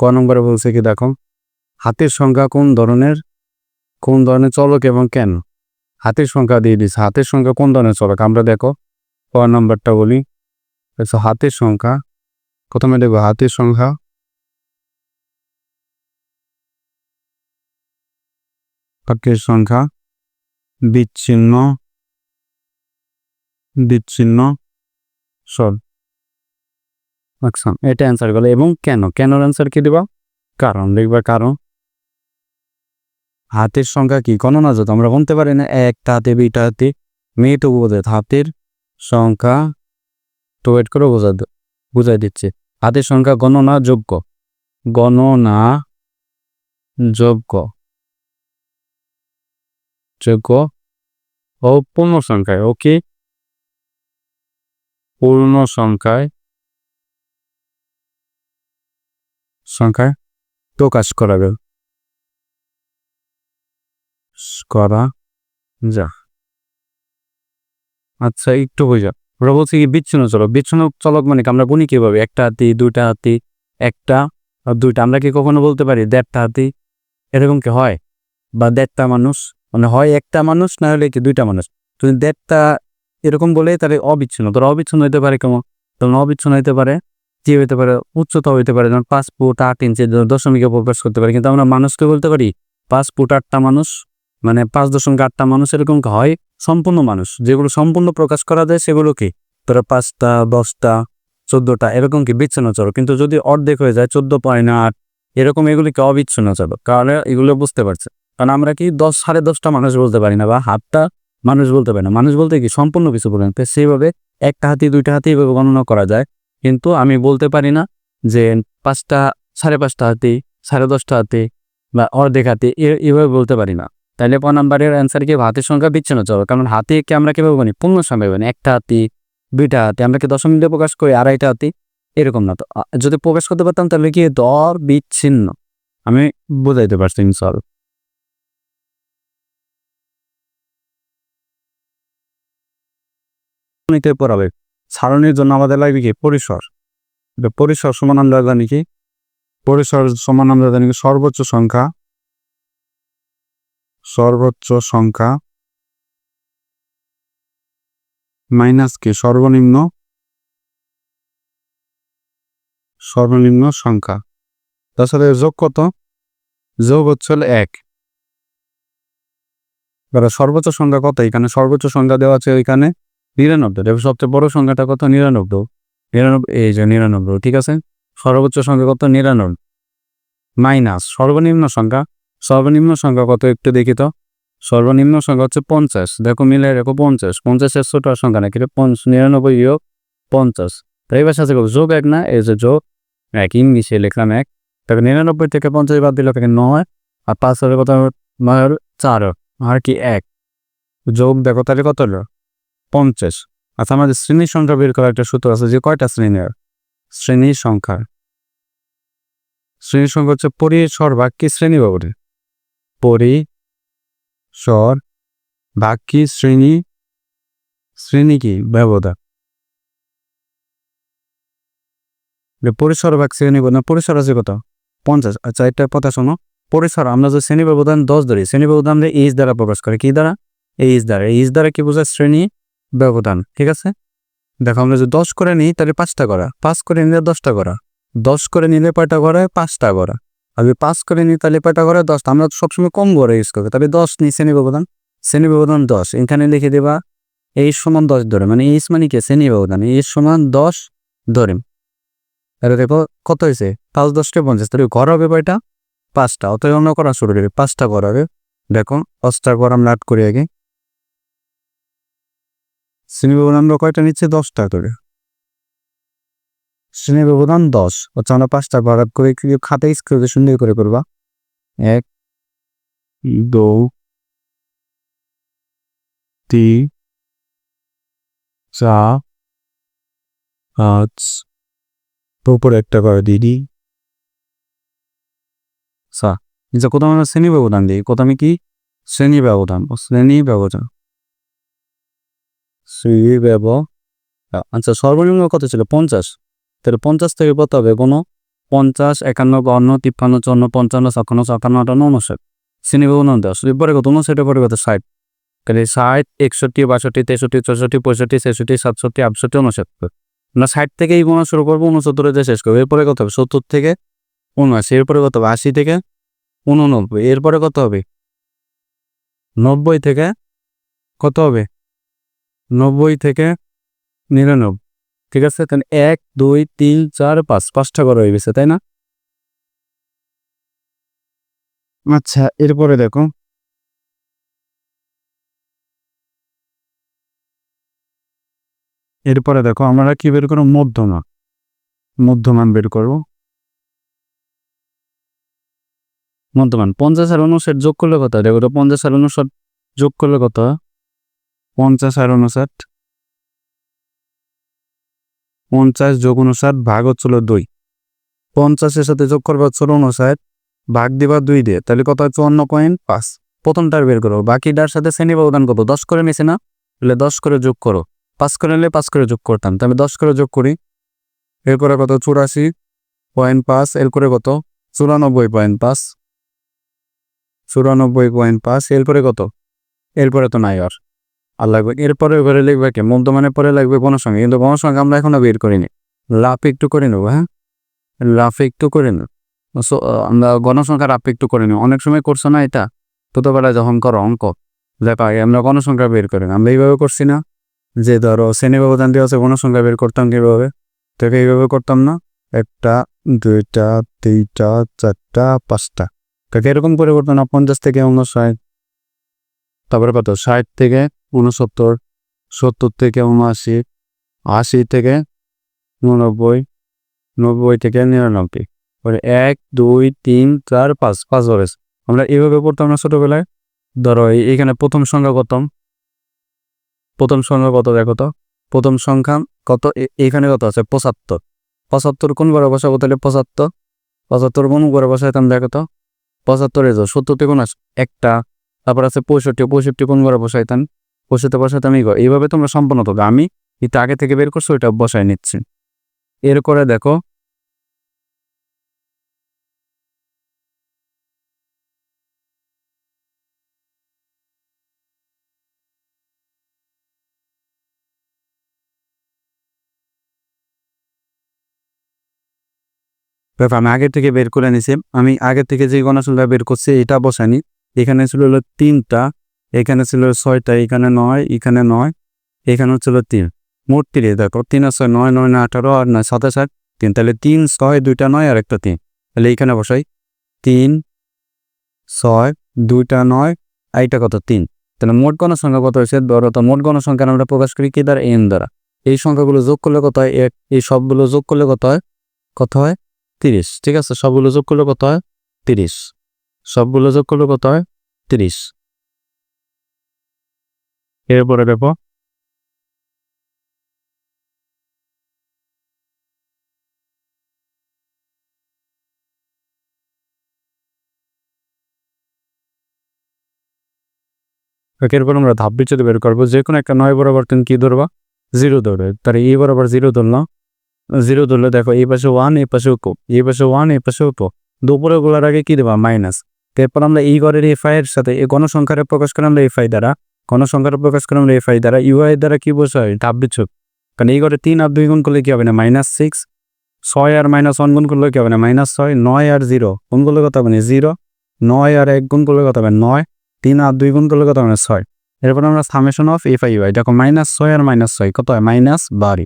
ক নম্বরে বলছে কি, দেখো, হাতের সংখ্যা কোন ধরনের কোন ধরনের চলক এবং কেন? হাতের সংখ্যা দিয়ে দিচ্ছে হাতের সংখ্যা কোন ধরনের চলক? আমরা দেখো, ক নম্বরটা বলি। হাতের সংখ্যা, প্রথমে দেখব হাতের সংখ্যা হাতের সংখ্যা বিচ্ছিন্ন বিচ্ছিন্ন সল আচ্ছা এটা অ্যান্সার গেল এবং কেন? কেন অ্যান্সার কি দিবা? কারণ দেখবা কারণ। হাতের সংখ্যা কি? গণনা যত আমরা বলতে পারি না, একটা হাতে, দুইটা হাতে মেয়ে তো বোঝায় হাতের সংখ্যা তো ওয়েট করে বোঝা বুঝাই দিচ্ছে। হাতের সংখ্যা গণনা যোগ্য। গণনা যোগ্য। যোগ্য ও পূর্ণ সংখ্যায়। ওকে পূর্ণ সংখ্যায় সংখ্যায় প্রকাশ করা গেল করা যা। আচ্ছা একটু বোঝা। ওরা বলছে কি, বিচ্ছিন্ন চলক। বিচ্ছিন্ন চলক মানে আমরা গুনি কীভাবে? একটা হাতি, দুইটা হাতি, একটা দুইটা। আমরা কি কখনো বলতে পারি দেড়টা হাতি? এরকম কি হয়? বা দেড়টা মানুষ? মানে হয় একটা মানুষ, না হলে কি দুইটা মানুষ? তুমি দেড়টা এরকম বলে তাহলে অবিচ্ছিন্ন। তোর অবিচ্ছিন্ন হইতে পারে কেমন? তখন অবিচ্ছিন্ন হইতে পারে কি হইতে পারে উচ্চতা হইতে পারে, যেমন পাঁচ ফুট আট ইঞ্চি দশমিকে প্রকাশ করতে পারি। কিন্তু আমরা মানুষকে বলতে পারি, পাঁচ ফুট আটটা মানুষ মানে পাঁচ দশমিক আটটা মানুষ এরকম হয়, সম্পূর্ণ মানুষ। যেগুলো সম্পূর্ণ প্রকাশ করা যায়, সেগুলো কি? ধরো পাঁচটা, দশটা, চোদ্দটা, এরকম কি? বিচ্ছিন্ন চলো কিন্তু যদি অর্ধেক হয়ে যায়, চোদ্দ পয়েন্ট আট, এরকম এগুলিকে অবিচ্ছিন্ন চলো কারণ এগুলো বুঝতে পারছে। কারণ আমরা কি দশ সাড়ে দশটা মানুষ বলতে পারি না, বা হাতটা মানুষ বলতে পারি না। মানুষ বলতে কি? সম্পূর্ণ কিছু বলেন সেইভাবে একটা হাতি, দুইটা হাতি এভাবে গণনা করা যায়। কিন্তু আমি বলতে পারি না যে পাঁচটা, সাড়ে পাঁচটা হাতি, সাড়ে দশটা হাতি বা অর্ধেক হাতি এভাবে বলতে পারি না। তাহলে ক নাম্বারের অ্যান্সার কি হাতের সংখ্যা বিচ্ছিন্ন চলো কারণ হাতিকে আমরা কীভাবে বলি পূর্ণ সংখ্যা বলি একটা হাতি, দুইটা হাতি। আমরা কি দশমিক দিয়ে প্রকাশ করি? আড়াইটা হাতি? এরকম না তো। যদি প্রকাশ করতে পারতাম তাহলে কি দর বিচ্ছিন্ন আমি বুঝাইতে পারছি ইনশাল নিতে পড়াবে সারণীর জন্য আমাদের লাগবে কি? পরিসর। পরিসর সমান আমরা জানি কি? পরিসর সমান আমরা জানি কি? সর্বোচ্চ সংখ্যা। সর্বোচ্চ সংখ্যা মাইনাস কি? সর্বনিম্ন সর্বনিম্ন সংখ্যা। তাছাড়া যোগ কত? যোগ হচ্ছে এক। এবার সর্বোচ্চ সংখ্যা কত? এখানে সর্বোচ্চ সংখ্যা দেওয়া আছে ওইখানে। নিরানব্বই দেখো সবচেয়ে বড় সংখ্যাটা কত নিরানব্বই। নিরানব্বই, এই যে নিরানব্বই, ঠিক আছে? সর্বোচ্চ সংখ্যা কত নিরানব্বই। মাইনাস, সর্বনিম্ন সংখ্যা। সর্বনিম্ন সংখ্যা কত একটু দেখি তো? সর্বনিম্ন সংখ্যা হচ্ছে পঞ্চাশ। দেখো মিলে রেখো পঞ্চাশ। পঞ্চাশের ছোট সংখ্যা নাকি? পঞ্চ নিরানব্বই যোগ পঞ্চাশ। তো সাথে করব যোগ এক না? এই যে যোগ এক, ইংলিশে লিখলাম এক। তাকে নিরানব্বই থেকে পঞ্চাশ বাদ দিল থেকে নয়, আর পাঁচ হাজার কত? চার। আর কি এক? যোগ দেখো, তাহলে কত হলো? পঞ্চাশ। আচ্ছা আমাদের শ্রেণির সংখ্যা বের করার একটা সূত্র আছে যে কয়টা শ্রেণির? শ্রেণির সংখ্যা। শ্রেণির সংখ্যা হচ্ছে পরিসর ভাগ কি শ্রেণি বাবুরে পরি স্বর ভাগ কি শ্রেণি শ্রেণি কি? ব্যবধান। পরিসর ভাগ শ্রেণি ব্যবধান পরিসর আছে কত? পঞ্চাশ। আচ্ছা একটা কথা শোনো। পরিসর, আমরা যে শ্রেণি ব্যবধান দশ ধরি, শ্রেণি ব্যবধান আমরা এইচ দ্বারা প্রকাশ করে। কি দ্বারা? এইচ দ্বারা। এইচ দ্বারা কি বোঝায়? শ্রেণি ব্যবধান, ঠিক আছে? দেখো, আমরা যদি দশ করে নিই, তাহলে পাঁচটা করা। পাঁচ করে নিলে দশটা করা। দশ করে নিলে কয়টা করা? পাঁচটা করা। আমি পাঁচ করে নিই, তাহলে কয়টা করা? দশটা আমরা সবসময় কম করে ইউজ করব। তবে দশ নিই শ্রেণি ব্যবধান? শ্রেণি ব্যবধান দশ। এখানে লিখে দেবা এই সমান দশ ধরে। মানে এইচ মানে কি? শ্রেণি ব্যবধান। এই সমান দশ ধরে। তাহলে দেখো, কত হয়েছে? পাঁচ দশটা পঞ্চাশ। তাহলে ঘর হবে কয়টা? পাঁচটা। অতএব আমরা করা শুরু করি। পাঁচটা ঘর হবে। দেখো, পাঁচটা ঘর আমরা আট করি আগে। শ্রেণি ব্যবধান কয়টা নিচ্ছি? দশটা করে। শ্রেণি ব্যবধান দশ। হচ্ছে আমরা পাঁচটা ঘর করে কি খাতায় স্ক্রিনে সুন্দর করে করবা। এক, দু, তিন, চার, পাঁচ, উপরে একটা করে দিদি সা যে কোথাও আমরা শ্রেণি ব্যবধান দিই? কোথাও আমি কি? শ্রেণি ব্যবধান শ্রেণি ব্যবধান শ্রেণি ব্যব আচ্ছা সর্বনিম্ন কত ছিল? পঞ্চাশ। তাহলে পঞ্চাশ থেকে কত হবে? কোনো? পঞ্চাশ, একান্ন বান্ন তিপ্পান্ন, চুয়ান্ন, পঞ্চান্ন, ছাপ্পান্ন, সাতান্ন, আটান্ন উনষাট শ্রেণীভাবে উন্নয়ন দেওয়া শুধু পরে কত? উনষাটের পরে কত? ষাট। তাহলে ষাট, একষট্টি, বাষট্টি, তেষট্টি, চৌষট্টি, পঁয়ষট্টি, ছেষট্টি, সাতষট্টি, আটষট্টি উনসত্তর আমরা ষাট থেকে এই গোনা শুরু করব উনসত্তরে শেষ করব। এরপরে কত হবে? সত্তর থেকে উনআশি এরপরে কত হবে? আশি থেকে উননব্বই এরপরে কত হবে? নব্বই থেকে কত হবে? নব্বই থেকে নিরানব্বই। ঠিক আছে? তাহলে এক, দুই, তিন, চার, পাঁচ, পাঁচটা করে হয়ে গেছে, তাই না? আচ্ছা এরপরে দেখো। এরপরে দেখো, আমরা কি বের করব? মধ্যমান। মধ্যমান বের করব। মধ্যমান। পঞ্চাশ আর উনষাট যোগ করলে হয়? দেখো পঞ্চাশ আর উনষাট যোগ করলে হয়? পঞ্চাশ আর উনষাট পঞ্চাশ যোগ উনষাট ভাগ হচ্ছিল দুই। পঞ্চাশের সাথে যোগ করবে হচ্ছিল উনষাট ভাগ দিবা দুই দিয়ে, তাহলে কত হয় চুয়ান্ন পয়েন্ট পাঁচ। প্রথমটার বের করো, বাকিটার সাথে শ্রেণি ব্যবধান কত? দশ করে নিছে না? তাহলে দশ করে যোগ করো। পাঁচ করে নিলে পাঁচ করে যোগ করতাম, তাহলে দশ করে যোগ করি। এরপরে কত? চুরাশি পয়েন্ট পাঁচ এরপরে কত? চুরানব্বই পয়েন্ট পাঁচ। চুরানব্বই পয়েন্ট পাঁচ এরপরে কত? এরপরে তো নাই আর। আর লাগবে এরপরে এবারে লিখবে কি? মধ্যমানের পরে লাগবে গণসংখ্যা কিন্তু গণসংখ্যা আমরা এখনও বের করিনি। লাভ একটু করে নেব হ্যাঁ? লাভ একটু করে নেব। সো আমরা গণসংখ্যা রাফ একটু করে নেব। অনেক সময় করছ না এটা? ছোটোবেলায় যখন করো অঙ্ক, দেখো আমরা গণসংখ্যা বের করি না আমরা এইভাবে করছি না যে ধরো শ্রেণি ব্যবধান দিয়ে হচ্ছে গণসংখ্যা বের করতাম কীভাবে? তো এইভাবে করতাম না? একটা, দুইটা, তিনটা, চারটা, পাঁচটা। কাকে এরকম পরিবর্তন পঞ্চাশ থেকে উনষাট তারপরে কত? ষাট থেকে উনসত্তর সত্তর থেকে উনআশি আশি থেকে উননব্বই নব্বই থেকে নিরানব্বই। এক, দুই, তিন, চার, পাঁচ পাঁচ ধরেছে আমরা এইভাবে পড়তাম না ছোটোবেলায়? ধরো এইখানে প্রথম সংখ্যা কত? প্রথম সংখ্যা কত দেখো তো? প্রথম সংখ্যা কত? এ- এইখানে কত আছে? পঁচাত্তর। পঁচাত্তর কোন ঘরে বসাবো তাহলে পঁচাত্তর? পঁচাত্তর কোন ঘরে বসাইতাম দেখো তো? পঁচাত্তর এজো সত্তর থেকে একটা তারপর আছে পঁয়ষট্টি পঁয়ষট্টি কোন ঘরে বসাইতাম পঁয়ষট্টি বসাইতাম এই ঘর এইভাবে তোমরা সম্পন্ন হবে আমি এটা আগে থেকে বের করছ, ওইটা বসাই নিচ্ছি। এরপরে দেখো দেখো, আমি আগের থেকে বের করে নিছি। আমি আগের থেকে যে গণাশূলটা বের করছি, এটা বসানি এখানে ছিল হলো তিনটা, এখানে ছিল ছয়টা, এখানে নয় এখানে নয়, এখানে ছিল তিন। মোট তিরিশ দেখো, তিন আর ছয়, নয় নয় না আঠারো আর নয় সাতাশ আট তিন। তাহলে তিন, ছয়, দুইটা, নয়, আর একটা তিন। তাহলে এইখানে বসাই, তিন, ছয়, দুইটা, নয় এটা কত? তিন। তাহলে মোট গণসংখ্যা কত হয়েছে? তো মোট গণসংখ্যা আমরা প্রকাশ করি কি? দ্বারা এন দ্বারা। এই সংখ্যাগুলো যোগ করলে কত হয়? এক। এই সবগুলো যোগ করলে কত হয়? কত হয়? তিরিশ। ঠিক আছে? সবগুলো যোগ করলে কত হয়? তিরিশ। সবগুলো যোগ করলে কত হয় তিরিশ। এরপরে দেখো। এরপর আমরা ধাপ বিচ্ছেদ বের করব। যে কোনো একটা নয় বরাবর তুমি কি ধরবা? জিরো ধরবে। তার এই বরাবর জিরো ধরলাম জিরো ধরলে দেখো, এই পাশে ওয়ান এই পাশেও কো। এই পাশে ওয়ান এই পাশেও কো। দুপুরে গোলার আগে কি দেবা? মাইনাস এরপর আমরা এই ঘরের এফআই এর সাথে গণসংখ্যারে প্রকাশ করে আমরা এফআই দ্বারা, গণসংখ্যার প্রকাশ করে আমরা এফআই দ্বারা ইউ ইউআই দ্বারা কি বোঝায়? ধাপ বিচ্ছেদ কারণ এই ঘরে তিন আর দুই গুণ করলে কি হবে না? মাইনাস সিক্স ছয় আর মাইনাস ওয়ান গুণ করলে কি হবে না? মাইনাস ছয়, নয় আর জিরো গুণ করলে কত হবে না? জিরো নয় আর এক গুণ করলে কত হবে নয়। তিন আর দুই গুণ করলে কত হবে না? ছয়। এরপর আমরা summation of F I Y দেখো মাইনাস ছয় আর মাইনাস ছয়, কত হয়? মাইনাস বারো।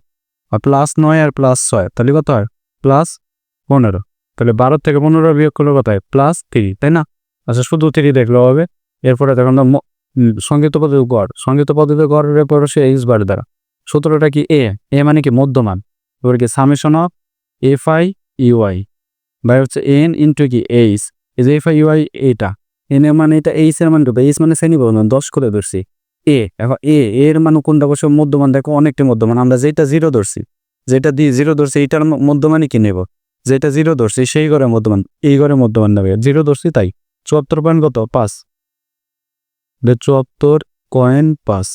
আর প্লাস নয় আর প্লাস ছয়, তাহলে কত হয়? প্লাস পনেরো। তাহলে বারো থেকে পনেরো বিয়োগ করলে কত হয়? প্লাস থ্রি তাই না? আচ্ছা শুধু থ্রি দেখলে হবে। এরপরে দেখো আমরা ম- উম, সংগীত পদ্ধতি গড়। সংগীত পদ্ধতি গড়ের পর সে এইচ বার দ্বারা। সতেরোটা কি এ এ মানে কি মধ্যমান। এবার কি summation of F I UI বা হচ্ছে এন ইন্টু কি এইচ এই যে এফ আই ইউআই এটা। এন এর মানে এটা এইচ এর মানে এইচ মানে শ্রেণি বলুন দশ করে ধরছি। এ এখন এ এর মানে কোনটা বসে মধ্যমান? দেখো অনেকটা মধ্যমান। আমরা যেটা জিরো ধরছি যেটা দিয়ে জিরো ধরছি এইটার মধ্যমানই কি নেব? যেটা জিরো ধরছি সেই ঘরে মধ্যমান। এই ঘরে মধ্যমান নেবে। জিরো ধরছি তাই। চুয়াত্তর পয়েন্ট কত? পাঁচ। চুয়াত্তর পয়েন্ট পাঁচ।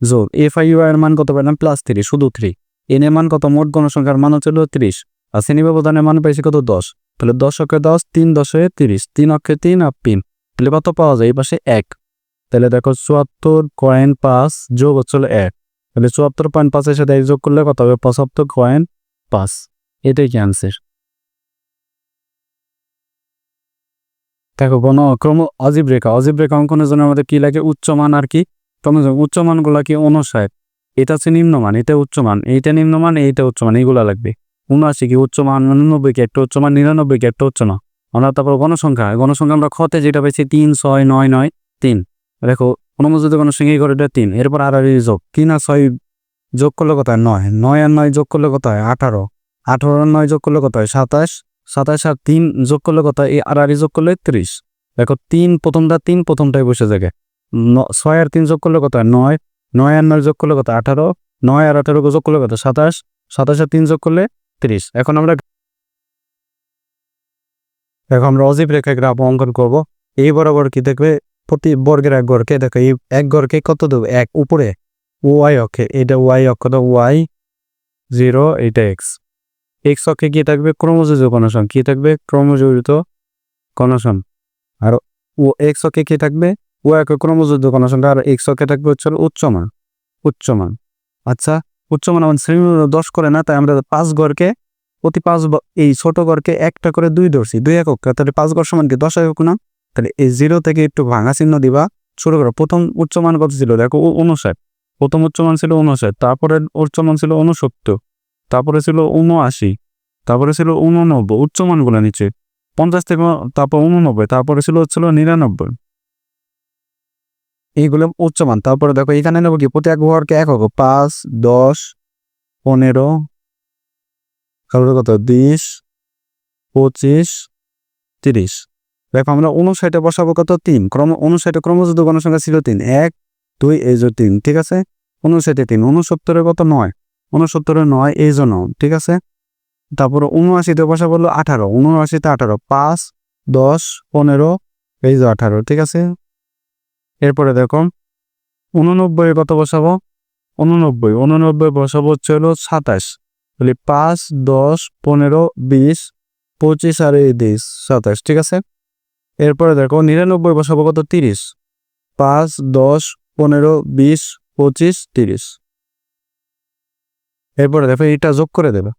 যোগ এফ আই এর মান কত পেলাম? প্লাস থ্রি শুধু থ্রি এন এর মান কত? মোট গণসংখ্যার মান হচ্ছিল ত্রিশ। আর শ্রেণি ব্যবধানের মান পাইছি কত? দশ। তাহলে দশ অক্ষে দশ, তিন দশে তিরিশ। তিন অক্ষে তিন আর তিন। তাহলে কত পাওয়া যায়? এই পাশে এক। তাহলে দেখো চুয়াত্তর কয়েন পাঁচ যোগ হচ্ছিল এক। তাহলে চুয়াত্তর পয়েন্ট পাঁচের সাথে এক যোগ করলে কত হবে? পঁচাত্তর কয়েন পাঁচ। এটাই কি আনসার দেখো, কোনো ক্রম অজীব রেখা অজীব রেখা অঙ্কনের জন্য আমাদের কি লাগে? উচ্চমান আর কি? ক্রমযোগ উচ্চমানগুলা কি অনুসার? এটা হচ্ছে নিম্নমান, এটা উচ্চমান, এইটা নিম্নমান, এইটা উচ্চমান, এইগুলা লাগবে। উনআশি কি উচ্চমান উননব্বই কি একটা উচ্চমান, নিরানব্বই কি একটা উচ্চমান? আমরা তারপর গণসংখ্যা গণসংখ্যা আমরা খতে যেটা পাইছি তিন, ছয়, নয় নয়, তিন। দেখো, অনুমোদিত গণসংখ্যা এই করে এটা তিন, এরপর আর যোগ। তিন আর ছয় যোগ করলে কত হয়? নয়। নয় আর নয় যোগ করলে কত হয়? আঠারো। আঠারো আর নয় যোগ করলে কত হয়? সাতাশ। সাতাশ আর তিন যোগ করলে হয় এই আর আর যোগ করলে ত্রিশ। দেখো, তিন প্রথমটা, তিন প্রথমটাই বসে জায়গায় ছয় আর তিন যোগ করলে হয় নয়। নয় আর নয় যোগ করলে কত? আঠারো। নয় আর আঠারো যোগ করলে কত? সাতাশ। সাতাশ আর তিন যোগ করলে তিরিশ। এখন আমরা এখন আমরা অজীব রেখা গ্রাফ অঙ্কন করব। এই বরাবর কি দেখবে? প্রতি বর্গের এক গড়কে, দেখো, এই এক গড়কে কত দেবো? এক। উপরে ওয়াই অক্ষে, এটা ওয়াই অক্ষ ওয়াই জিরো এইটা এক্স এক্স অক্ষে কি থাকবে ক্রমযোজিত কনসন কি থাকবে? ক্রমজড়িত কনসন আর ও এক্স অক্ষে কি থাকবে? ও এক ক্রমযোজিত কনসন আর এক্স অক্ষে থাকবে হচ্ছে উচ্চমান। উচ্চমান। আচ্ছা উচ্চমান আমার শ্রেণি দশ করে না, তাই আমরা পাঁচ গড়কে প্রতি পাঁচ এই ছোট গড়কে একটা করে দুই ধরছি। দুই একক। তাহলে পাঁচ গড় সমান কি? দশ একক না? তাহলে এই জিরো থেকে একটু ভাঙা চিহ্ন দিবা। শুরু করো। প্রথম উচ্চমান কত ছিল? দেখো উনষাট প্রথম উচ্চমান ছিল উনষাট তারপরে উচ্চমান ছিল উনসত্তর তারপরে ছিল উনআশি তারপরে ছিল উননব্বই উচ্চমানগুলো নিচে, পঞ্চাশ থেকে তারপর উননব্বই তারপরে ছিল হচ্ছিল নিরানব্বই। এইগুলো উচ্চমান তারপরে দেখো এখানে নেব কি, প্রতি এক ঘরকে এক হোক পাঁচ, দশ, পনেরো তারপরে কত, বিশ, পঁচিশ, তিরিশ। দেখো আমরা অনুসাইটে বসাবো কত, তিন, ক্রম অনুসাইটে ক্রমযুদ্ধ গণসংখ্যা ছিল তিন, এক, দুই, এই যে তিন, ঠিক আছে? অনুসাইটে তিন উনসত্তরে কত, নয়। উনসত্তরে নয়, এই জন্য, ঠিক আছে? তারপরে উনআশিতে বসা বলল আঠারো উনআশিতে আঠারো, পাঁচ, দশ, পনেরো, এই যে আঠারো, ঠিক আছে? এরপরে দেখো উননব্বই কত বসাবো? উননব্বই উননব্বই বসাবো হচ্ছে হলো সাতাশ, তাহলে পাঁচ, দশ, পনেরো, বিশ, পঁচিশ আর এই বিশ, সাতাশ, ঠিক আছে? এরপরে দেখো নিরানব্বই বসাবো কত? তিরিশ, পাঁচ, দশ, পনেরো, বিশ, পঁচিশ, তিরিশ। এরপরে দেখো এইটা যোগ করে দেবে।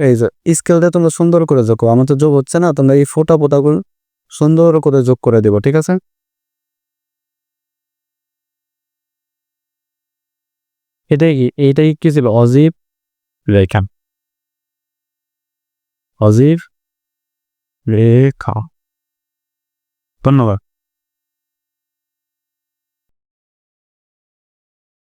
এই যে স্কেল দিয়ে তোমরা সুন্দর করে যোগ করো। আমার তো যোগ হচ্ছে না, তোমরা এই ফোটা ফোটাগুলো সুন্দর করে যোগ করে দেবো, ঠিক আছে? এটাই কি, এইটাই কি ছিল? অজীব রেখা। অজীব রেখা। ধন্যবাদ।